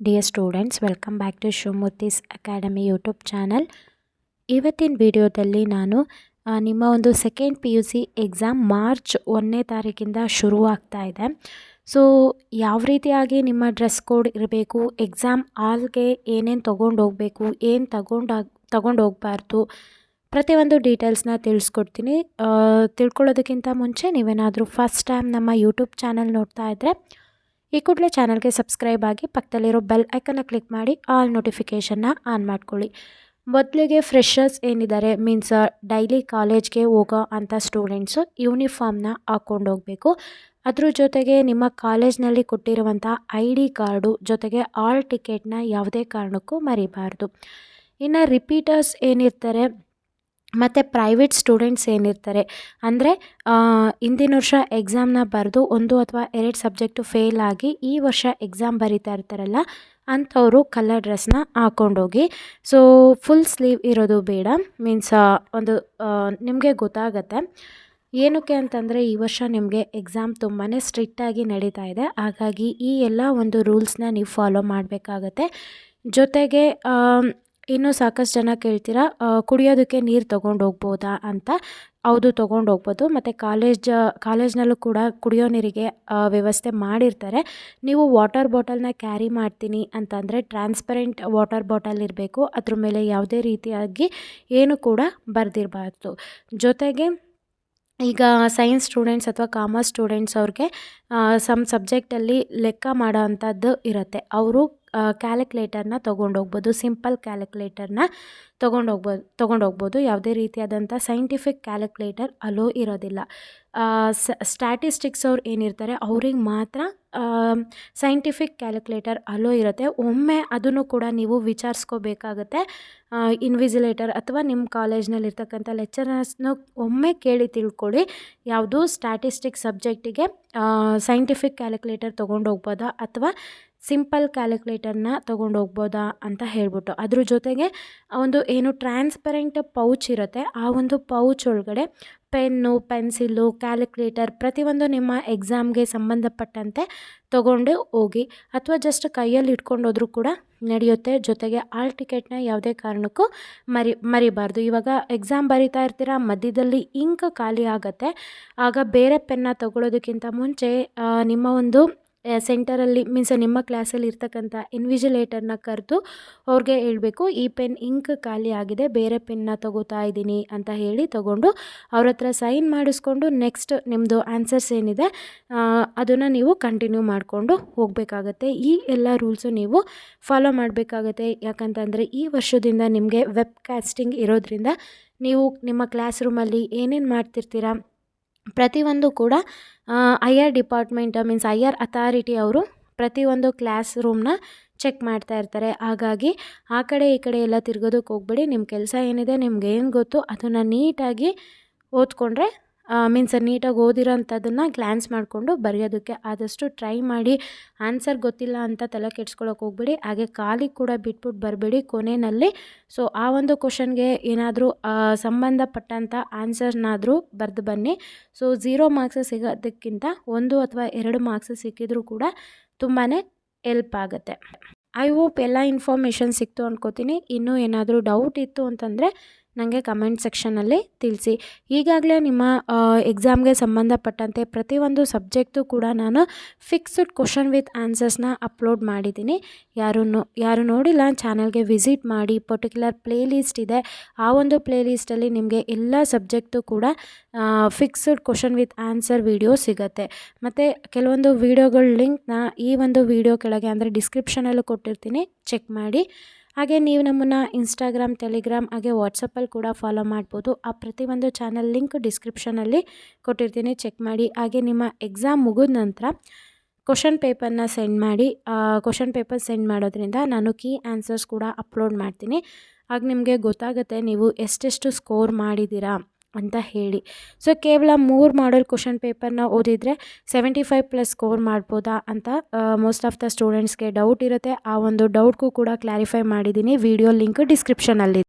Dear students welcome back to Shivamurthy's academy YouTube channel ಇವತ್ತಿನ ವಿಡಿಯೋದಲ್ಲಿ ನಾನು ನಿಮ್ಮ ಒಂದು second P U C exam March ಒಂದನೇ ತಾರೀಕಿಂದ ಶುರುವಾಗ್ತಾ ಇದೆ. ಸೊ ಯಾವ ರೀತಿಯಾಗಿ ನಿಮ್ಮ ಡ್ರೆಸ್ ಕೋಡ್ ಇರಬೇಕು ಎಕ್ಸಾಮ್ ಆಲ್ಗೆ ಏನೇನು ತೊಗೊಂಡು ಹೋಗಬೇಕು, ಏನು ತಗೊಂಡಾಗ ತಗೊಂಡು ಹೋಗಬಾರ್ದು, ಪ್ರತಿಯೊಂದು ಡೀಟೇಲ್ಸ್ನ ತಿಳಿಸ್ಕೊಡ್ತೀನಿ. ತಿಳ್ಕೊಳ್ಳೋದಕ್ಕಿಂತ ಮುಂಚೆ ನೀವೇನಾದರೂ ಫಸ್ಟ್ ಟೈಮ್ ನಮ್ಮ ಯೂಟ್ಯೂಬ್ ಚಾನಲ್ ನೋಡ್ತಾ ಇದ್ದರೆ ಈ ಕೂಡಲೇ ಚಾನಲ್ಗೆ ಸಬ್ಸ್ಕ್ರೈಬ್ ಆಗಿ ಪಕ್ಕದಲ್ಲಿರೋ ಬೆಲ್ ಐಕನ್ನ ಕ್ಲಿಕ್ ಮಾಡಿ ಆಲ್ ನೋಟಿಫಿಕೇಷನ್ನ ಆನ್ ಮಾಡ್ಕೊಳ್ಳಿ. ಮೊದಲಿಗೆ ಫ್ರೆಷರ್ಸ್ ಏನಿದ್ದಾರೆ? ಮೀನ್ಸ್ ಡೈಲಿ ಕಾಲೇಜ್ಗೆ ಹೋಗೋ ಅಂಥ ಸ್ಟೂಡೆಂಟ್ಸು ಯೂನಿಫಾರ್ಮ್ನ ಹಾಕ್ಕೊಂಡು ಹೋಗಬೇಕು. ಅದ್ರ ಜೊತೆಗೆ ನಿಮ್ಮ ಕಾಲೇಜ್ನಲ್ಲಿ ಕೊಟ್ಟಿರುವಂಥ ಐ ಡಿ ಕಾರ್ಡು ಜೊತೆಗೆ ಆಲ್ ಟಿಕೆಟ್ನ ಯಾವುದೇ ಕಾರಣಕ್ಕೂ ಮರಿಬಾರ್ದು. ಇನ್ನು ರಿಪೀಟರ್ಸ್ ಏನಿರ್ತಾರೆ? ಮತ್ತು ಪ್ರೈವೇಟ್ ಸ್ಟೂಡೆಂಟ್ಸ್ ಏನಿರ್ತಾರೆ, ಅಂದರೆ ಹಿಂದಿನ ವರ್ಷ ಎಕ್ಸಾಮ್ನ ಬರೆದು ಒಂದು ಅಥವಾ ಎರಡು ಸಬ್ಜೆಕ್ಟು ಫೇಲ್ ಆಗಿ ಈ ವರ್ಷ ಎಕ್ಸಾಮ್ ಬರೀತಾ ಇರ್ತಾರಲ್ಲ, ಅಂಥವರು ಕಲರ್ ಡ್ರೆಸ್ನ ಹಾಕ್ಕೊಂಡೋಗಿ ಸೊ ಫುಲ್ ಸ್ಲೀವ್ ಇರೋದು ಬೇಡ ಮೀನ್ಸ್ ಒಂದು ನಿಮಗೆ ಗೊತ್ತಾಗತ್ತೆ. ಏನಕ್ಕೆ ಅಂತಂದರೆ, ಈ ವರ್ಷ ನಿಮಗೆ ಎಕ್ಸಾಮ್ ತುಂಬಾ ಸ್ಟ್ರಿಕ್ಟಾಗಿ ನಡೀತಾ ಇದೆ, ಹಾಗಾಗಿ ಈ ಎಲ್ಲ ಒಂದು ರೂಲ್ಸ್ನ ನೀವು ಫಾಲೋ ಮಾಡಬೇಕಾಗತ್ತೆ. ಜೊತೆಗೆ ಇನ್ನೂ ಸಾಕಷ್ಟು ಜನ ಕೇಳ್ತೀರಾ ಕುಡಿಯೋದಕ್ಕೆ ನೀರು ತೊಗೊಂಡು ಹೋಗ್ಬೋದಾ ಅಂತ? ಹೌದು, ತೊಗೊಂಡು ಹೋಗ್ಬೋದು. ಮತ್ತು ಕಾಲೇಜ್, ಕಾಲೇಜ್ನಲ್ಲೂ ಕೂಡ ಕುಡಿಯೋ ನೀರಿಗೆ ವ್ಯವಸ್ಥೆ ಮಾಡಿರ್ತಾರೆ. ನೀವು ವಾಟರ್ ಬಾಟಲ್ನ ಕ್ಯಾರಿ ಮಾಡ್ತೀನಿ ಅಂತಂದರೆ ಟ್ರಾನ್ಸ್ಪರೆಂಟ್ ವಾಟರ್ ಬಾಟಲ್ ಇರಬೇಕು. ಅದ್ರ ಮೇಲೆ ಯಾವುದೇ ರೀತಿಯಾಗಿ ಏನು ಕೂಡ ಬರೆದಿರಬಾರ್ದು. ಜೊತೆಗೆ ಈಗ ಸೈನ್ಸ್ ಸ್ಟೂಡೆಂಟ್ಸ್ ಅಥವಾ ಕಾಮರ್ಸ್ ಸ್ಟೂಡೆಂಟ್ಸ್ ಅವ್ರಿಗೆ ಸಮ್ ಸಬ್ಜೆಕ್ಟಲ್ಲಿ ಲೆಕ್ಕ ಮಾಡೋ ಅಂಥದ್ದು ಇರುತ್ತೆ. ಅವರು ಕ್ಯಾಲ್ಕುಲೇಟರ್ನ ತೊಗೊಂಡೋಗ್ಬೋದು ಸಿಂಪಲ್ ಕ್ಯಾಲ್ಕುಲೇಟರ್ನ ತೊಗೊಂಡೋಗ್ಬೋದು ತೊಗೊಂಡೋಗ್ಬೋದು. ಯಾವುದೇ ರೀತಿಯಾದಂಥ ಸೈಂಟಿಫಿಕ್ ಕ್ಯಾಲ್ಕುಲೇಟರ್ ಅಲೋ ಇರೋದಿಲ್ಲ. ಸ್ಟ್ಯಾಟಿಸ್ಟಿಕ್ಸ್ ಅವ್ರು ಏನಿರ್ತಾರೆ, ಅವ್ರಿಗೆ ಮಾತ್ರ ಸೈಂಟಿಫಿಕ್ ಕ್ಯಾಲ್ಕುಲೇಟರ್ ಅಲೋ ಇರುತ್ತೆ. ಒಮ್ಮೆ ಅದನ್ನು ಕೂಡ ನೀವು ವಿಚಾರಿಸ್ಕೋಬೇಕಾಗತ್ತೆ. ಇನ್ವಿಜಿಲೇಟರ್ ಅಥವಾ ನಿಮ್ಮ ಕಾಲೇಜ್ನಲ್ಲಿ ಇರ್ತಕ್ಕಂಥ ಲೆಕ್ಚರರ್ಸ್ನ ಒಮ್ಮೆ ಕೇಳಿ ತಿಳ್ಕೊಳ್ಳಿ, ಯಾವುದು ಸ್ಟ್ಯಾಟಿಸ್ಟಿಕ್ ಸಬ್ಜೆಕ್ಟಿಗೆ ಸೈಂಟಿಫಿಕ್ ಕ್ಯಾಲ್ಕುಲೇಟರ್ ತೊಗೊಂಡು ಹೋಗ್ಬೋದಾ ಅಥವಾ ಸಿಂಪಲ್ ಕ್ಯಾಲ್ಕುಲೇಟರ್ನ ತೊಗೊಂಡು ಹೋಗ್ಬೋದಾ ಅಂತ ಹೇಳ್ಬಿಟ್ಟು. ಅದ್ರ ಜೊತೆಗೆ ಒಂದು ಏನು ಟ್ರಾನ್ಸ್ಪರೆಂಟ್ ಪೌಚ್ ಇರುತ್ತೆ, ಆ ಒಂದು ಪೌಚ್ ಒಳಗಡೆ ಪೆನ್ನು ಪೆನ್ಸಿಲ್ಲು ಕ್ಯಾಲ್ಕುಲೇಟರ್ ಪ್ರತಿಯೊಂದು ನಿಮ್ಮ ಎಕ್ಸಾಮ್ಗೆ ಸಂಬಂಧಪಟ್ಟಂತೆ ತೊಗೊಂಡು ಹೋಗಿ ಅಥವಾ ಜಸ್ಟ್ ಕೈಯಲ್ಲಿ ಇಟ್ಕೊಂಡು ಹೋದ್ರೂ ಕೂಡ ನಡೆಯುತ್ತೆ. ಜೊತೆಗೆ ಆಲ್ ಟಿಕೆಟ್ನ ಯಾವುದೇ ಕಾರಣಕ್ಕೂ ಮರಿ, ಮರಿಬಾರ್ದು. ಇವಾಗ ಎಕ್ಸಾಮ್ ಬರಿತಾ ಇರ್ತೀರ? ಮಧ್ಯದಲ್ಲಿ ಇಂಕ್ ಖಾಲಿ ಆಗುತ್ತೆ. ಆಗ ಬೇರೆ ಪೆನ್ನ ತಗೊಳ್ಳೋದಕ್ಕಿಂತ ಮುಂಚೆ ನಿಮ್ಮ ಒಂದು ಸೆಂಟರಲ್ಲಿ ಮೀನ್ಸ್ ನಿಮ್ಮ ಕ್ಲಾಸಲ್ಲಿ ಇರ್ತಕ್ಕಂಥ ಇನ್ವಿಜಿಲೇಟರ್ನ ಕರೆದು ಅವ್ರಿಗೆ ಹೇಳಬೇಕು, ಈ ಪೆನ್ ಇಂಕ್ ಖಾಲಿ ಆಗಿದೆ, ಬೇರೆ ಪೆನ್ನ ತಗೋತಾ ಇದ್ದೀನಿ ಅಂತ ಹೇಳಿ ತಗೊಂಡು ಅವ್ರ ಹತ್ರ ಸೈನ್ ಮಾಡಿಸ್ಕೊಂಡು ನೆಕ್ಸ್ಟ್ ನಿಮ್ಮದು ಆನ್ಸರ್ಸ್ ಏನಿದೆ ಅದನ್ನು ನೀವು ಕಂಟಿನ್ಯೂ ಮಾಡಿಕೊಂಡು ಹೋಗಬೇಕಾಗತ್ತೆ. ಈ ಎಲ್ಲ ರೂಲ್ಸು ನೀವು ಫಾಲೋ ಮಾಡಬೇಕಾಗತ್ತೆ. ಯಾಕಂತಂದರೆ ಈ ವರ್ಷದಿಂದ ನಿಮಗೆ ವೆಬ್ ಕ್ಯಾಸ್ಟಿಂಗ್ ಇರೋದ್ರಿಂದ ನೀವು ನಿಮ್ಮ ಕ್ಲಾಸ್ ರೂಮಲ್ಲಿ ಏನೇನು ಮಾಡ್ತಿರ್ತೀರಾ ಪ್ರತಿಯೊಂದು ಕೂಡ I R department means I R authority ಅವರು ಪ್ರತಿಯೊಂದು ಕ್ಲಾಸ್ ರೂಮ್ನ ಚೆಕ್ ಮಾಡ್ತಾ ಇರ್ತಾರೆ. ಹಾಗಾಗಿ ಆ ಕಡೆ ಈ ಕಡೆ ಎಲ್ಲ ತಿರ್ಗೋದಕ್ಕೆ ಹೋಗ್ಬೇಡಿ. ನಿಮ್ಮ ಕೆಲಸ ಏನಿದೆ, ನಿಮ್ಗೆ ಏನು ಗೊತ್ತು ಅದನ್ನು ನೀಟಾಗಿ ಓದ್ಕೊಂಡ್ರೆ ಮೀನ್ಸ್ ನೀಟಾಗಿ ಓದಿರೋ ಅಂಥದ್ದನ್ನು ಗ್ಲ್ಯಾನ್ಸ್ ಮಾಡಿಕೊಂಡು ಬರೆಯೋದಕ್ಕೆ ಆದಷ್ಟು ಟ್ರೈ ಮಾಡಿ ಆನ್ಸರ್ ಗೊತ್ತಿಲ್ಲ ಅಂತ ತಲೆ ಕೆಡ್ಸ್ಕೊಳಕ್ಕೆ ಹೋಗ್ಬೇಡಿ. ಹಾಗೆ ಖಾಲಿ ಕೂಡ ಬಿಟ್ಬಿಟ್ಟು ಬರಬೇಡಿ ಕೊನೆಯಲ್ಲಿ. ಸೊ ಆ ಒಂದು ಕ್ವಶನ್ಗೆ ಏನಾದರೂ ಸಂಬಂಧಪಟ್ಟಂಥ ಆನ್ಸರ್ನಾದರೂ ಬರೆದು ಬನ್ನಿ. ಸೊ ಝೀರೋ ಮಾರ್ಕ್ಸ್ ಸಿಗೋದಕ್ಕಿಂತ ಒಂದು ಅಥವಾ ಎರಡು ಮಾರ್ಕ್ಸ್ ಸಿಕ್ಕಿದ್ರೂ ಕೂಡ ತುಂಬಾ ಎಲ್ಪ್ ಆಗುತ್ತೆ. ಐ ಹೋಪ್ ಎಲ್ಲ ಇನ್ಫಾರ್ಮೇಷನ್ ಸಿಕ್ತು ಅನ್ಕೋತೀನಿ. ಇನ್ನೂ ಏನಾದರೂ ಡೌಟ್ ಇತ್ತು ಅಂತಂದರೆ ನನಗೆ ಕಮೆಂಟ್ ಸೆಕ್ಷನಲ್ಲಿ ತಿಳಿಸಿ. ಈಗಾಗಲೇ ನಿಮ್ಮ ಎಕ್ಸಾಮ್ಗೆ ಸಂಬಂಧಪಟ್ಟಂತೆ ಪ್ರತಿಯೊಂದು ಸಬ್ಜೆಕ್ಟು ಕೂಡ ನಾನು ಫಿಕ್ಸ್ಡ್ ಕ್ವಶನ್ ವಿತ್ ಆನ್ಸರ್ಸ್ನ ಅಪ್ಲೋಡ್ ಮಾಡಿದ್ದೀನಿ. ಯಾರು ಯಾರು ನೋಡಿಲ್ಲ ಚಾನಲ್ಗೆ ವಿಸಿಟ್ ಮಾಡಿ ಪರ್ಟಿಕ್ಯುಲರ್ ಪ್ಲೇ ಲಿಸ್ಟ್ ಇದೆ. ಆ ಒಂದು ಪ್ಲೇ ಲಿಸ್ಟಲ್ಲಿ ನಿಮಗೆ ಎಲ್ಲ ಸಬ್ಜೆಕ್ಟು ಕೂಡ fixed question with answer video ಸಿಗುತ್ತೆ. ಮತ್ತು ಕೆಲವೊಂದು ವೀಡಿಯೋಗಳ ಲಿಂಕ್ನ ಈ ಒಂದು ವಿಡಿಯೋ ಕೆಳಗೆ ಅಂದರೆ ಡಿಸ್ಕ್ರಿಪ್ಷನಲ್ಲೂ ಕೊಟ್ಟಿರ್ತೀನಿ. ಚೆಕ್ ಮಾಡಿ. ಹಾಗೆ ನೀವು ನಮ್ಮನ್ನು ಇನ್ಸ್ಟಾಗ್ರಾಮ್ ಟೆಲಿಗ್ರಾಮ್ ಹಾಗೆ ವಾಟ್ಸಪ್ಪಲ್ಲಿ ಕೂಡ ಫಾಲೋ ಮಾಡ್ಬೋದು. ಆ ಪ್ರತಿಯೊಂದು ಚಾನಲ್ ಲಿಂಕ್ ಡಿಸ್ಕ್ರಿಪ್ಷನಲ್ಲಿ ಕೊಟ್ಟಿರ್ತೀನಿ. ಚೆಕ್ ಮಾಡಿ. ಹಾಗೆ ನಿಮ್ಮ ಎಕ್ಸಾಮ್ ಮುಗಿದ ನಂತರ ಕ್ವಶನ್ ಪೇಪರ್ನ ಸೆಂಡ್ ಮಾಡಿ. ಕ್ವಶನ್ ಪೇಪರ್ ಸೆಂಡ್ ಮಾಡೋದ್ರಿಂದ ನಾನು ಕೀ ಆನ್ಸರ್ಸ್ ಕೂಡ ಅಪ್ಲೋಡ್ ಮಾಡ್ತೀನಿ. ಆಗ ನಿಮಗೆ ಗೊತ್ತಾಗುತ್ತೆ ನೀವು ಎಷ್ಟೆಷ್ಟು ಸ್ಕೋರ್ ಮಾಡಿದ್ದೀರಾ. ಅಂತ ಹೇಳಿ. ಸೊ ಕೇವಲ ಮೂರು ಮಾಡಲ್ ಕ್ವಶನ್ ಪೇಪರ್ನ ಓದಿದರೆ ಸೆವೆಂಟಿ ಫೈವ್ ಪ್ಲಸ್ ಸ್ಕೋರ್ ಮಾಡ್ಬೋದಾ ಅಂತ ಮೋಸ್ಟ್ ಆಫ್ ದ ಸ್ಟೂಡೆಂಟ್ಸ್ಗೆ ಡೌಟ್ ಇರುತ್ತೆ. ಆ ಒಂದು ಡೌಟ್ಗೂ ಕೂಡ ಕ್ಲಾರಿಫೈ ಮಾಡಿದ್ದೀನಿ ವಿಡಿಯೋ ಲಿಂಕ್ ಡಿಸ್ಕ್ರಿಪ್ಷನಲ್ಲಿ